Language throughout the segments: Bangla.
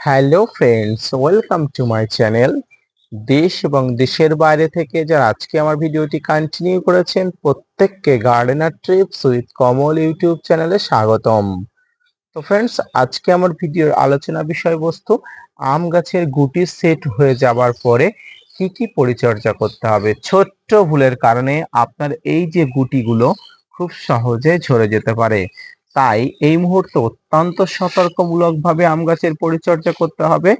Hello friends welcome to my channel দেশ এবং দেশের বাইরে থেকে যারা আজকে আমার ভিডিওটি কন্টিনিউ করেছেন, প্রত্যেককে gardener trips with Kamal YouTube চ্যানেলে স্বাগতম। তো ফ্রেন্ডস আজকে আমার ভিডিওর আলোচনা বিষয়বস্তু, আম গাছের গুটি সেট হয়ে যাবার পরে কি কি পরিচর্যা করতে হবে? ছোট্ট ভুলের কারণে আপনার এই যে গুটিগুলো খুব সহজে ঝরে যেতে পারে। তাই এই মুহূর্তে অত্যন্ত সতর্কমূলকভাবে আম গাছের পরিচর্যা করতে হবে।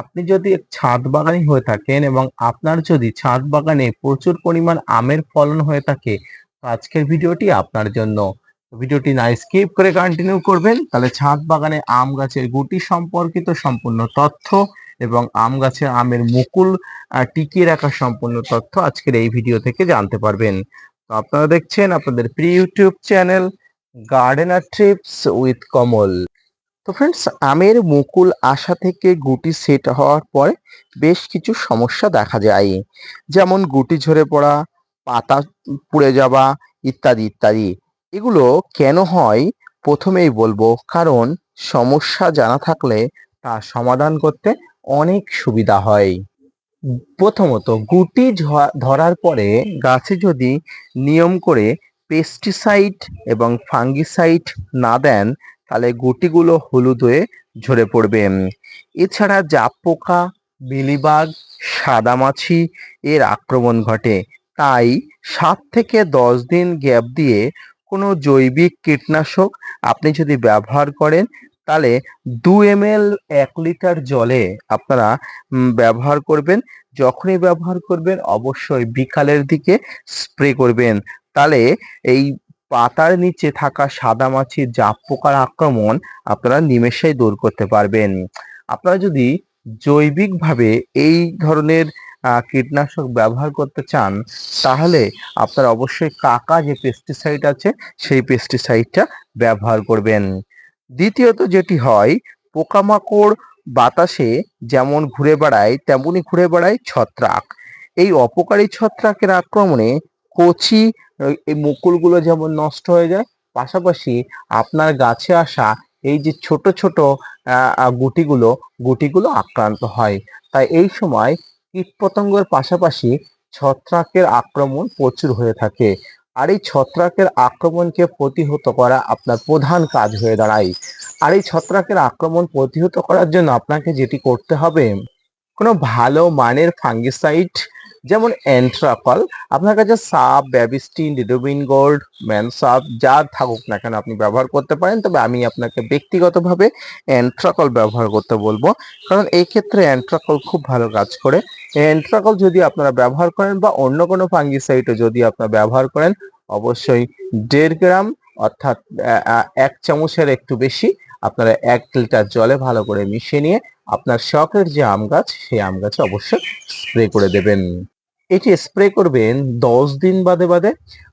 আপনি যদি ছাদ বাগানি হয়ে থাকেন এবং আপনার যদি ছাদ বাগানে প্রচুর পরিমাণ আমের ফলন হয়ে থাকে, তো আজকের ভিডিওটি আপনার জন্য। ভিডিওটি না স্কিপ করে কন্টিনিউ করবেন, তাহলে ছাদ বাগানে আম গাছের গুটি সম্পর্কিত সম্পূর্ণ তথ্য এবং আম গাছের আমের মুকুল টিকিয়ে রাখা সম্পূর্ণ তথ্য আজকের এই ভিডিও থেকে জানতে পারবেন। তো আপনারা দেখছেন আপনাদের pre YouTube channel gardener trips with Kamal. তো ফ্রেন্ডস আমের মুকুল আসা থেকে গুটি সেট হওয়ার পরে বেশ কিছু সমস্যা দেখা যায়। যেমন গুটি ঝরে পড়া, পাতা পুড়ে যাওয়া ইত্যাদি ইত্যাদি। এগুলো কেন হয়? প্রথমেই বলব, কারণ সমস্যা জানা থাকলে তা সমাধান করতে অনেক সুবিধা হয়। প্রথমত, গুটি ধরার পরে গাছে যদি নিয়ম করে পেস্টিসাইড এবং ফাঙ্গিসাইড না দেন, তাহলে গুটিগুলো হলুদ হয়ে ঝরে পড়বে। এছাড়া জাপ পোকা মিলিবাগ সাদামাছি এর আক্রমণ ঘটে। তাই সাত থেকে দশ দিন গ্যাপ দিয়ে কোনো জৈবিক কীটনাশক আপনি যদি ব্যবহার করেন, তাহলে দু এম এল এক লিটার জলে আপনারা ব্যবহার করবেন। যখনই ব্যবহার করবেন, অবশ্যই বিকালের দিকে স্প্রে করবেন। তাহলে এই পাতার নিচে থাকা সাদা মাছির জাপ পোকার আক্রমণ আপনারা নিমেষেই দূর করতে পারবেন। আপনারা যদি জৈবিকভাবে এই ধরনের কীটনাশক ব্যবহার করতে চান, তাহলে আপনারা অবশ্যই কাকা যে পেস্টিসাইড আছে, সেই পেস্টিসাইডটা ব্যবহার করবেন। দ্বিতীয়ত যেটি হয়, পোকামাকড় বাতাসে যেমন ঘুরে বেড়ায়, তেমনই ঘুরে বেড়ায় ছত্রাক। এই অপকারী ছত্রাকের আক্রমণে কচি এই মুকুলগুলো যেমন নষ্ট হয়ে যায়, পাশাপাশি আপনার গাছে আসা এই যে ছোট ছোট গুটিগুলো গুটিগুলো আক্রান্ত হয়। তাই এই সময় কীটপতঙ্গের পাশাপাশি ছত্রাকের আক্রমণ প্রচুর হয়ে থাকে। আর এই ছত্রাকের আক্রমণকে প্রতিহত করা আপনার প্রধান কাজ হয়ে দাঁড়ায়। আর এই ছত্রাকের আক্রমণ প্রতিহত করার জন্য আপনাকে যেটি করতে হবে, কোনো ভালো মানের ফাঙ্গিসাইড যেমন অ্যান্ট্রাকল আপনার কাছে সাপ, ব্যাবিস্টিন, ডিডোবিন গোল্ড ম্যানসাপ যা থাকুক না কেন আপনি ব্যবহার করতে পারেন। তবে আমি আপনাকে ব্যক্তিগতভাবে অ্যান্ট্রাকল ব্যবহার করতে বলব। কারণ এই ক্ষেত্রে অ্যান্ট্রাকল খুব ভালো কাজ করে। অ্যান্ট্রাকল যদি আপনারা ব্যবহার করেন বা অন্য কোনো ফাঙ্গিসাইডও যদি আপনারা ব্যবহার করেন, অবশ্যই দেড় গ্রাম অর্থাৎ এক চামচের একটু বেশি আপনারা এক লিটার জলে ভালো করে মিশিয়ে নিয়ে আপনার শখের যে আম গাছ, সেই আম গাছে অবশ্যই স্প্রে করে দেবেন। এটি স্প্রে করবেন দশ দিন বাদে বাদে।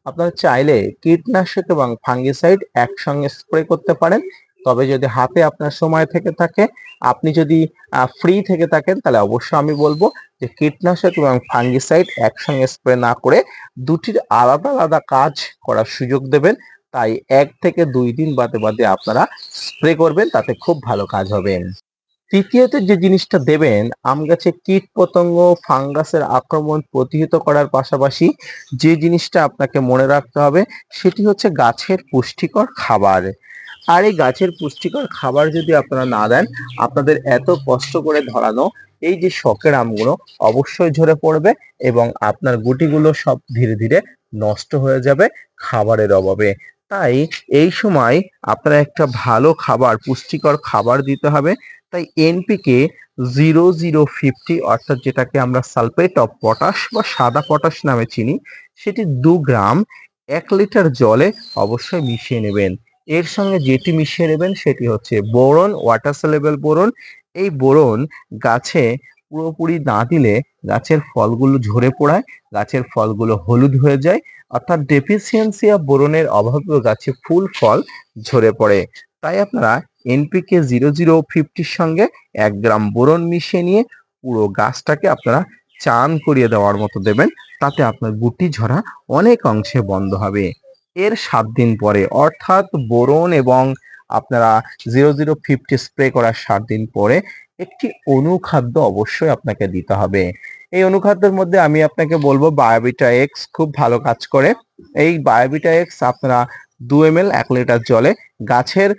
আপনারা চাইলে কীটনাশক এবং ফাঙ্গিসাইড একসঙ্গে স্প্রে করতে পারেন। তবে যদি হাতে আপনার সময় থেকে থাকে, আপনি যদি ফ্রি থেকে থাকেন, তাহলে অবশ্যই আমি বলব যে কীটনাশক এবং ফাঙ্গিসাইড একসঙ্গে স্প্রে না করে দুটির আলাদা আলাদা কাজ করার সুযোগ দেবেন। তাই এক থেকে দুই দিন বাদে বাদে আপনারা স্প্রে করবেন, তাতে খুব ভালো কাজ হবে। তৃতীয়ত যে জিনিসটা দেবেন, আম গাছে কীট পতঙ্গ, ফাঙ্গাসের আক্রমণ প্রতিহত করার পাশাপাশি যে জিনিসটা আপনাকে মনে রাখতে হবে, সেটি হচ্ছে গাছের পুষ্টিকর খাবার। আর এই গাছের পুষ্টিকর খাবার যদি আপনারা না দেন, আপনাদের এত কষ্ট করে ধরানো এই যে শখের আমগুলো অবশ্যই ঝরে পড়বে এবং আপনার গুটিগুলো সব ধীরে ধীরে নষ্ট হয়ে যাবে খাবারের অভাবে। তাই এই সময় আপনার একটা ভালো খাবার, পুষ্টিকর খাবার দিতে হবে। তাই এনপিকে জিরো জিরো ফিফটি অর্থাৎ যেটাকে আমরা সালফেট অফ পটাশ বা সাদা পটাশ নামে চিনি, সেটি দু গ্রাম এক লিটার জলে অবশ্যই মিশিয়ে নেবেন। এর সঙ্গে যেটি মিশিয়ে নেবেন সেটি হচ্ছে বোরন ওয়াটার সেলেবেল বোরন। এই বোরন গাছে পুরোপুরি না দিলে গাছের ফলগুলো ঝরে পড়ায়, গাছের ফলগুলো হলুদ হয়ে যায়, অর্থাৎ ডেফিসিয়েন্সি অফ বোরনের অভাবেও গাছে ফুল, ফল ঝরে পড়ে। তাই আপনারা এনপিকে জিরো জিরো ফিফটির সঙ্গে এক গ্রাম বোরন মিশিয়ে নিয়ে পুরো গাছটাকে আপনারা চান করিয়ে দেওয়ার মতো দেবেন, তাতে আপনার গুটি ঝরা অনেক অংশে বন্ধ হবে। এর সাত দিন পরে, অর্থাৎ বোরন এবং আপনারা জিরো জিরো ফিফটি স্প্রে করার সাত দিন পরে একটি অনুখাদ্য অবশ্যই আপনাকে দিতে হবে। এই অনুখাদ্যের মধ্যে আমি আপনাকে বলব বায়োবিটা এক্স, খুব ভালো কাজ করে। এই বায়োবিটা এক্স আপনারা দু এম এল এক লিটার জলে গাছের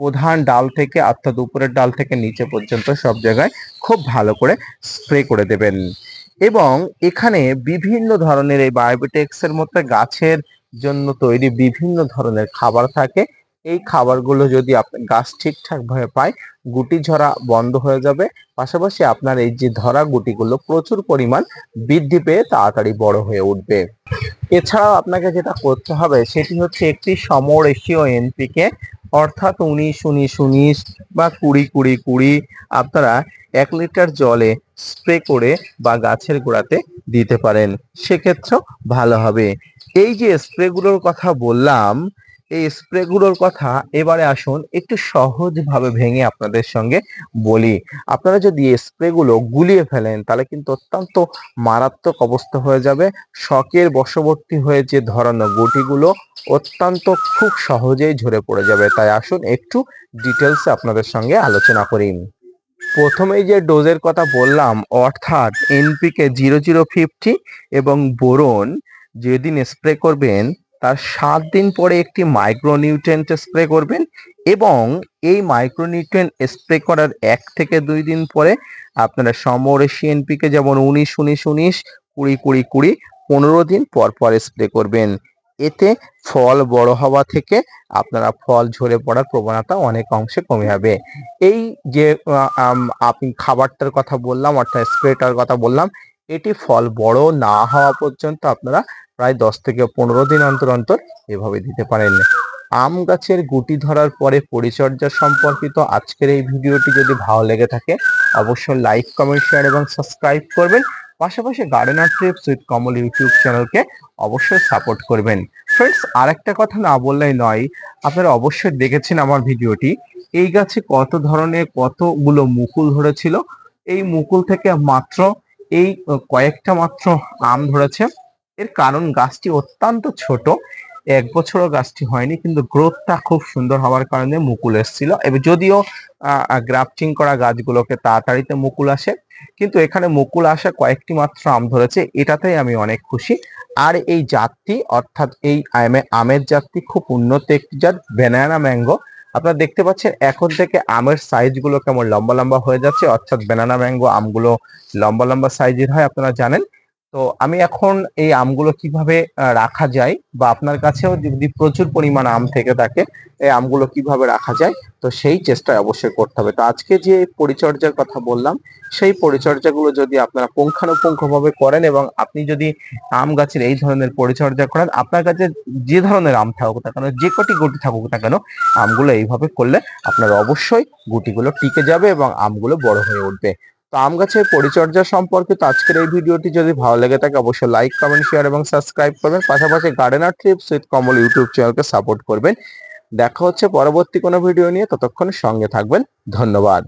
প্রধান ডাল থেকে অর্থাৎ উপরের ডাল থেকে নিচে পর্যন্ত সব জায়গায় খুব ভালো করে স্প্রে করে দেবেন। এবং এখানে বিভিন্ন ধরনের এই বায়োবিটেক্স এর মধ্যে গাছের জন্য তৈরি বিভিন্ন ধরনের খাবার থাকে। এই খাবারগুলো যদি আপনি গাছ ঠিকঠাক ভাবে পায়, গুটি ঝরা বন্ধ হয়ে যাবে। পাশাপাশি আপনার এই যে ধরা গুটিগুলো প্রচুর পরিমাণ বৃদ্ধি পেয়ে তাড়াতাড়ি বড় হয়ে উঠবে। এছাড়াও আপনাকে যেটা করতে হবে, সেটি হচ্ছে একটি সমরেশীয় এনপিকে, অর্থাৎ উনিশ উনিশ উনিশ বা কুড়ি কুড়ি কুড়ি আপনারা এক লিটার জলে স্প্রে করে বা গাছের গোড়াতে দিতে পারেন। সেক্ষেত্রেও ভালো হবে। এই যে স্প্রেগুলোর কথা বললাম এই স্প্রেগুলোর কথা এবারে আসুন একটু সহজভাবে ভেঙে আপনাদের সঙ্গে বলি। আপনারা যদি স্প্রেগুলো গুলিয়ে ফেলেন, তাহলে কিন্তু অত্যন্ত মারাত্মক অবস্থা হয়ে যাবে। শকের বশবর্তী হয়ে যে ধরানো গুটিগুলো অত্যন্ত খুব সহজেই ঝরে পড়ে যাবে। তাই আসুন একটু ডিটেলসে আপনাদের সঙ্গে আলোচনা করি। প্রথমেই যে ডোজের কথা বললাম, অর্থাৎ এনপিকে জিরো জিরো ফিফটি এবং বোরন যেদিন স্প্রে করবেন তার সাত দিন পরে একটি মাইক্রোনিউট্রেন্ট স্প্রে করবেন এবং এই মাইক্রোনিউট্রেন্ট স্প্রে করার এক থেকে দুই দিন পরে আপনারা সমরেশি এনপিকে যেমন উনিশ উনিশ উনিশ কুড়ি কুড়ি কুড়ি পনেরো দিন পর পর স্প্রে করবেন। এতে ফল বড় হওয়া থেকে আপনারা ফল ঝরে পড়ার প্রবণতা অনেক অংশে কমে যাবে। এই যে আম, আপনি খাবারটার কথা বললাম অর্থাৎ স্প্রেটার কথা বললাম এটি ফল বড় না হওয়া পর্যন্ত আপনারা প্রায় দশ থেকে পনেরো দিন অন্তর অন্তর এভাবে দিতে পারেন। আম গাছের গুটি ধরার পরে পরিচর্যা সম্পর্কিত আজকের এই ভিডিওটি যদি ভালো লেগে থাকে, অবশ্যই লাইক, কমেন্ট শেয়ার এবং সাবস্ক্রাইব করবেন। পাশাপাশি gardener trips with Kamal YouTube চ্যানেলকে অবশ্যই সাপোর্ট করবেন। ফ্রেন্ডস আর একটা কথা না বললেই নয়, আপনারা অবশ্যই দেখেছেন আমার ভিডিওটি। এই গাছে কত ধরনের কতগুলো মুকুল ধরেছিল। এই মুকুল থেকে মাত্র, এই কয়েকটা মাত্র আম ধরেছে। এর কারণ গাছটি অত্যন্ত ছোট। এক বছরও গাছটি হয়নি, কিন্তু গ্রোথটা খুব সুন্দর হওয়ার কারণে মুকুল এসেছিল। এবং যদিও গ্রাফটিং করা গাছগুলোকে তাড়াতাড়িতে মুকুল আসে, কিন্তু এখানে মুকুল আসা কয়েকটি মাত্র আম ধরেছে, এটাতেই আমি অনেক খুশি। আর এই জাতটি, অর্থাৎ এই আমে- আমের জাতটি খুব উন্নত একটি জাত ব্যানানা ম্যাঙ্গো আপনারা দেখতে পাচ্ছেন, এখন থেকে আমের সাইজগুলো কেমন লম্বা লম্বা হয়ে যাচ্ছে, অর্থাৎ ব্যানানা ম্যাঙ্গো আমগুলো লম্বা লম্বা সাইজের হয়, আপনারা জানেন। তো আমি এখন এই আমগুলো কীভাবে রাখা যায় বা আপনার কাছেও যদি প্রচুর পরিমাণ আম থেকে থাকে, এই আমগুলো কীভাবে রাখা যায়, তো সেই চেষ্টা অবশ্যই করতে হবে। তো আজকে যে পরিচর্যার কথা বললাম, সেই পরিচর্যাগুলো যদি আপনারা পুঙ্খানুপুঙ্খভাবে করেন এবং আপনি যদি আম গাছের এই ধরনের পরিচর্যা করেন, আপনার কাছে যে ধরনের আম থাকুক না কেন, যে কটি গুটি থাকুক না কেন, আমগুলো এইভাবে করলে আপনার অবশ্যই গুটিগুলো টিকে যাবে এবং আমগুলো বড় হয়ে উঠবে। তো আম গাছের পরিচর্যা সম্পর্কিত আজকের এই ভিডিওটি যদি ভালো লেগে থাকে, অবশ্যই লাইক কমেন্ট শেয়ার এবং সাবস্ক্রাইব করবেন। পাশাপাশি gardener trips with Kamal YouTube চ্যানেলকে সাপোর্ট করবেন। দেখা হচ্ছে পরবর্তী কোনো ভিডিও নিয়ে, ততক্ষণ সঙ্গে থাকবেন। ধন্যবাদ।